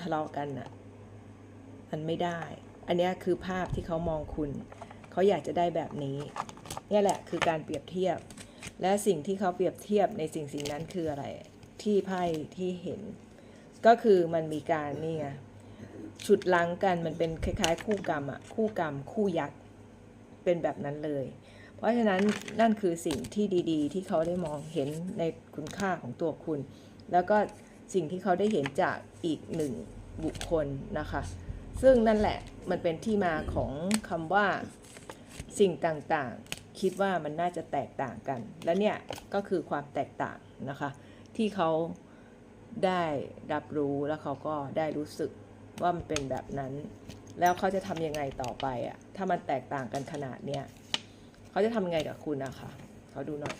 ทะเลาะกันน่ะมันไม่ได้ อันนี้คือภาพที่เขามองคุณ เขาอยากจะได้แบบนี้ เนี่ยแหละคือการเปรียบเทียบ และสิ่งที่เขาเปรียบเทียบในสิ่งสิ่งนั้นคืออะไร ที่ไพ่ที่เห็น ก็คือมันมีการนี่ไงฉุดลังกันมันเป็นคล้ายๆ คู่กรรมอะคู่กรรม คู่ยักษ์เป็นแบบนั้นเลย เพราะฉะนั้นนั่นคือสิ่งที่ดี ๆ ที่เขาได้มองเห็นในคุณค่าของตัวคุณ แล้วก็ สิ่งที่เขาได้เห็นจากอีกหนึ่งบุคคลนะคะ ซึ่งนั่นแหละมันเป็นที่มาของคำว่าสิ่งต่างๆ คิดว่ามันน่าจะแตกต่างกัน และเนี่ยก็คือความแตกต่างนะคะ ที่เขาได้รับรู้แล้วเขาก็ได้รู้สึกว่ามันเป็นแบบนั้น แล้วเขาจะทำยังไงต่อไปอะถ้ามันแตกต่างกันขนาดเนี้ยเขาจะทำยังไงกับคุณนะคะเขาดูหน่อย